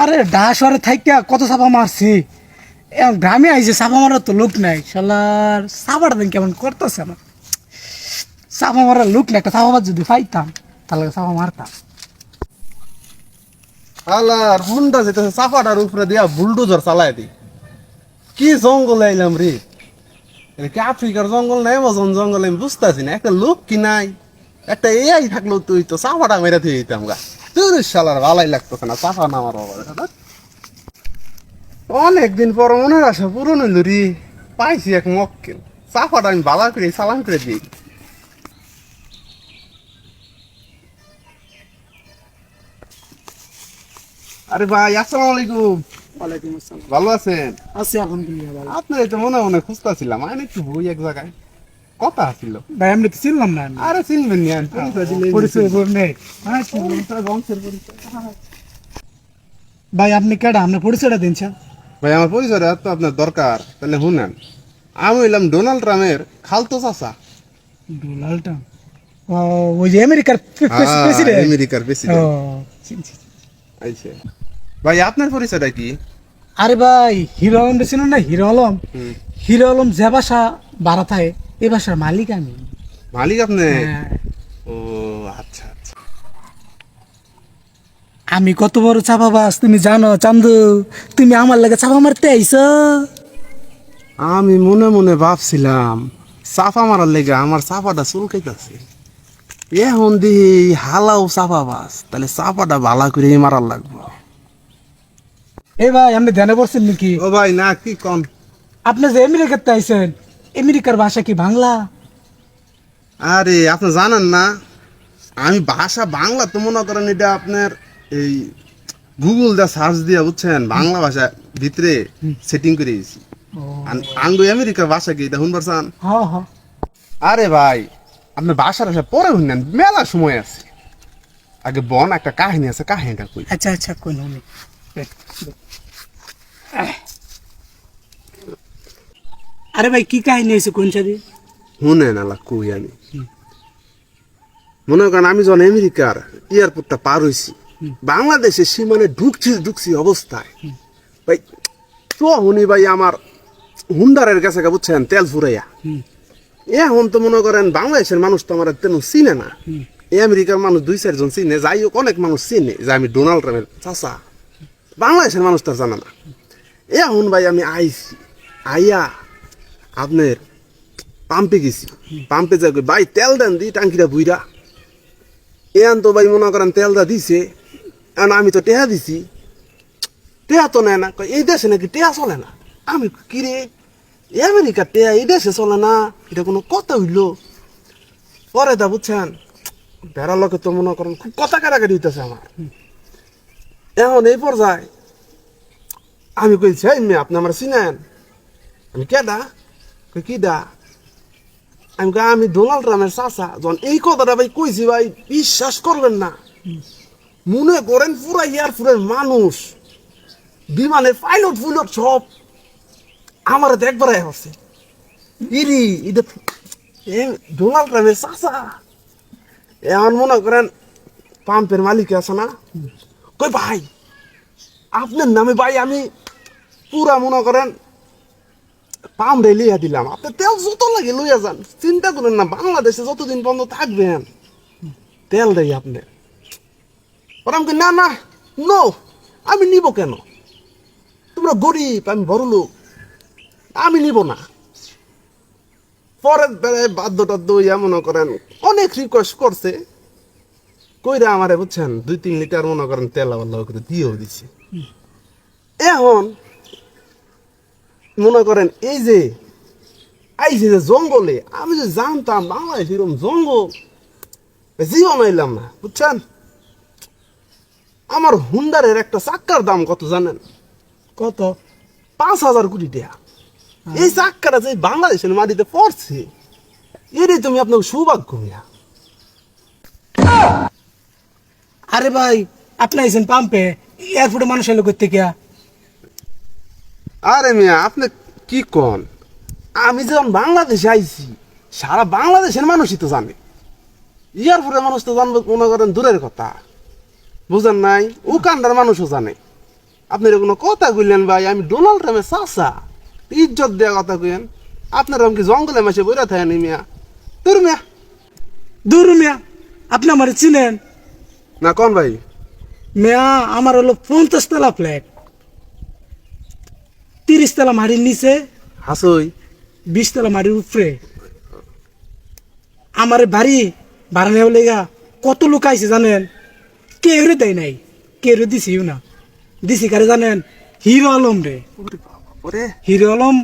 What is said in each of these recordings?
আরে ডাশরে থাইকা কত সাপা মারছি? এখন গ্রামে আইছে সাপা মারার তো লোক নাই, শালার। সাপাটা দিন কেমন করতেছে না সাপা মারার লোক নাই, একটা সাপা মার যদি পাইতাম, তাহলে সাপা মারতাম। আলার হুন্ডা যেতেছে, চাপাটার উপরে দিয়া বুলডোজার চালায় দি। কি জঙ্গল আইলাম রে? কি আফ্রিকার জঙ্গল না এমাজন জঙ্গল, আমি বুঝতেছি না, একটা লোক কি নাই? একটা এআই থাকল তুই তো চাপাটা মেরে দিয়ে দিতাম গা। শালার ভালাই লাগতেছে না চাপা নামার বাবা অনেকদিন পর মনের আশা পূরণ হইল রে পাইছি এক মক্কেল। চাপাটা আমি বালা করে সালাম করে দিই। আরে ভাই আসসালামু আলাইকুম। ওয়ালাইকুম আসসালাম। ভালো আছেন? আছি আলহামদুলিল্লাহ আপনার এই তো মনে মনে খুঁজতেছিলাম আমি একটু বই এক জায়গায়। কথা ছিল? ভাই আমি তো চিনলাম না আরে চিনবেন নি আমি পরিচয় হ্যাঁ। ভাই আপনি কেডা? আপনি পরিচয়টা দিন ভাই আমার পরিচয় তো আপনার দরকার তাহলে শুনেন। আমি হইলাম ডোনাল্ড ট্রাম্পের খালতো চাচা। Donald Trump? ওই যে আমেরিকার প্রেসিডেন্ট। আমেরিকার ও প্রেসিডেন্ট। ভাই আপনার পরিচয়টা কি? আরে ভাই হিরো আলম ছিল না? হিরো আলম। হিরো আলম যে ভাড়া থাকে এই বাসার মালিক আমি। মালিক আপনি? হ্যাঁ। ও আচ্ছা আচ্ছা। আমি কত বড় চাপাবাস তুমি জানো চান্দু তুমি আমার লাগে চাপা মারতে আইছো? আমি মনে মনে ভাবছিলাম চাপা মারার লেগে আমার চাপাটা চুলকাইতেছে। এখন দিহি হালাও চাপা বাস তাহলে চাপাটা ভালা করে মারার লাগবো। এ ভাই আপনি ধ্যানে পড়ছেন নাকি? ও ভাই না কি কন? আপনি যে আমেরিকাতে আইছেন আমেরিকার ভাষা কি বাংলা? আরে আপনি জানেন না আমি ভাষা বাংলা তো মনে করেন এটা আপনার এই গুগল দা সার্চ দিয়ে বুঝছেন বাংলা ভাষা ভিতরে সেটিং করে দিয়েছি। আঙ্গু আমেরিকার ভাষা কি এটা শুনবার চান? আরে ভাই আপনি ভাষার ভাষা পরে শুনেন মেলা সময় আছে। আগে বন একটা কাহিনী আছে কাহিনীটা কই? আচ্ছা আচ্ছা কোন হলে আরে ভাই কি কাহিনী হয়েছে? কোন চাঁদি শুনে নালা কই আমি? মনে করেন আমি যখন আমেরিকার এয়ারপোর্টটা পার হইছি বাংলাদেশের সীমানে ঢুকছি ঢুকছি অবস্থায়। ভাই তো শুনি ভাই আমার হুন্ডারের কাছে বুঝছেন তেল ফুরাইয়া। এখন তো মনে করেন বাংলাদেশের মানুষ তো আমার তেমন চিনে না। আমেরিকার মানুষ দুই চারজন চিনে যাই হোক অনেক মানুষ চিনে যে আমি ডোনাল্ড ট্রাম্পের চাচা। বাংলাদেশের মানুষ তো জানে না। এখন ভাই আমি আইছি আইয়া আপনার পাম্পে গেছি। পাম্পে কই, ভাই তেল দেন দি টাঙ্কিটা বুইরা। এন তো ভাই মনে করেন তেলটা দিছে। এখন আমি তো টেহা দিছি। টেহা তো নেয় না। এই দেশে নাকি টেহা চলে না? আমি কিরে কি রে? এই আমেরিকা টেহা এই দেশে চলে না? এটা কোনো কথা হইল? পরে দা বুঝছেন বেড়ার লোকে তো মনে করেন খুব কথা কাটাকাটি হইতেছে আমার। এখন এই পর্যায়ে আমি কইছি আপনি আমার চিনেন? আমি কেডা কি দা আমি আমি ডোনাল্ড ট্রাম্পের চাচা। যখন এই কথাটা ভাই কইছি ভাই, বিশ্বাস করবেন না। মনে করেন পুরা এয়ারপোর্টের মানুষ, বিমানের পাইলট ফুলট সব আমার দেখবার হচ্ছে। ইরি এটা ডোনাল্ড ট্রাম্পের চাচা। এখন মনে করেন পাম্পের মালিক আছে না? কই ভাই, আপনার নামে ভাই আমি পুরা মনে করেন পাম রে লিয়া দিলাম। আপনি তেল যত লাগে লইয়া যান চিন্তা করেন না বাংলাদেশে যতদিন বন্ধ থাকবেন তেল দেয় আপনি। ওরা আমাকে না না নো আমি নিব কেন? তোমরা গরিব আমি বড় লোক আমি নিব না। পরের বেলায় বাধ্য টাধ্য ইয়া মনে করেন অনেক রিকোয়েস্ট করছে। কইরা আমারে বুঝছেন দুই তিন লিটার মনে করেন তেল আল্লাহ করে দিয়েও দিছে। এখন মনে করেন এই যে আইছে যে জঙ্গলে আমি যে জানতাম বাংলাদেশ এরকম জঙ্গল জীবন আইলাম না বুঝছেন? আমার হুন্ডারের একটা চাক্কার দাম কত জানেন? কত? পাঁচ হাজার কোটি টাকা। এই চাক্কাটা যে বাংলাদেশের মাটিতে পড়ছে এটাই তুমি আপনাকে সৌভাগ্য মিয়া। আরে ভাই আপনি আইছেন পাম্পে এয়ারপোর্টে মানুষের লোক করতে গিয়া আরে মিয়া আপনি কি কন? আমি যখন বাংলাদেশে আইছি সারা বাংলাদেশের মানুষই তো জানে। ইয়ারপোর্টের মানুষ তো জানব মনে করেন দূরের কথা। বুঝেন নাই? উকান্ডার মানুষও জানে। আপনি কোনো কথা কইলেন ভাই আমি ডোনাল্ড ট্রাম্পের চাচা। ইজ্জত দেওয়া কথা কইলেন। আপনার কি জঙ্গলে মাসে বইরা থাকেন মিয়া? তোর মিয়া। দূর মিয়া আপনি আমার চিনেন? না কোন ভাই? মিয়া আমার হলো পঞ্চাশ তলা ফ্ল্যাট তিরিশ তলা মাটির নিচে হাসই। বিশ তলা মাটির উপরে। আমার বাড়ি বাড়ানো লেগা কত লোক আইছে জানেন? কেউ দেয় নাই কেউ দিছিও না। দিছি কারে জানেন? হিরো আলম রে। হিরো আলম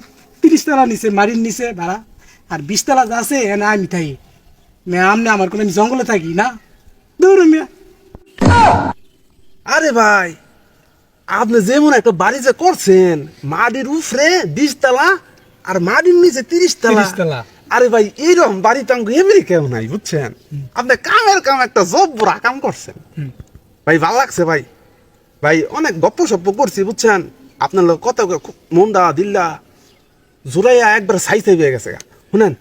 তিরিশ তলা নিচে মাটির নিচে ভাড়া। আর বিশ তলা যা আছে এনে আমি থাকি আমনে আমার কোনো আমি জঙ্গলে থাকি না। দৌড় মিয়া। আরে ভাই আপনি যেমন একটা বাড়ি যে করছেন মাটির উফরে বিশ তলা আর মাটির নিচে তিরিশ তলা। 30 তলা। আরে ভাই এইরকম বাড়ি তো আমাকে আমেরিকাও নাই বুঝছেন? আপনি কামের কাম একটা জব্বরা কাম করছেন। ভাই ভালো লাগছে ভাই। ভাই অনেক গপ্প সপ্প করছি বুঝছেন? আপনার লোক কত মনটা দিল্লা জুলাইয়া একবার সাইজ হয়ে গেছে শুনেন?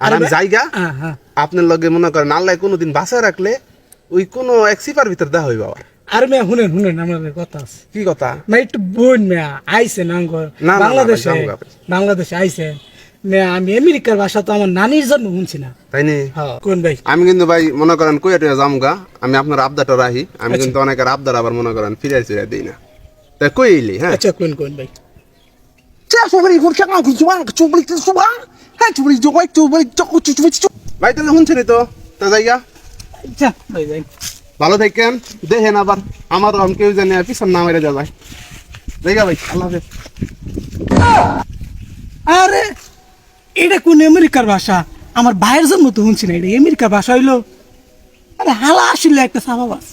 আর আমি জায়গা হ্যাঁ। আপনার লগে মনে করেন আল্লাহ কোনোদিন বাসায় রাখলে ওই কোনো এক সিপার ভিতর দেওয়া হইব আবার। আর মেয়া শুনেন শুনেন কথা কি কথা? একটু বোন নাঙ্গ আমি আমেরিকার ভাষা তো আমার নানির শুনছি না। কোন ভাই? আমি কিন্তু ভাই মনে করেন কুয়েটে জামগা আমি আপনার আবদাটা রাখি। আমি আচ্ছা। কিন্তু অনেকের আবদার আবার মনে করেন ফিরে ফিরাই দিই না। তাই কইলি হ্যাঁ? আচ্ছা কোন কোন ভাই? ভাই তাহলে শুনছিলি তো? তা যাইয়া আচ্ছা ভাই যাই। ভালো থাকেন, দেখেন আবার আমার রকম কেউ জানে আর পিছন না মেরে যায় দেখ ভাই, আল্লাহ আরে, এটা কোন আমেরিকার ভাষা? আমার ভাইয়ের জন্য তো শুনছি না, এটা আমেরিকার ভাষা হইল। আরে, হালা আসলে একটা সাবাবাস।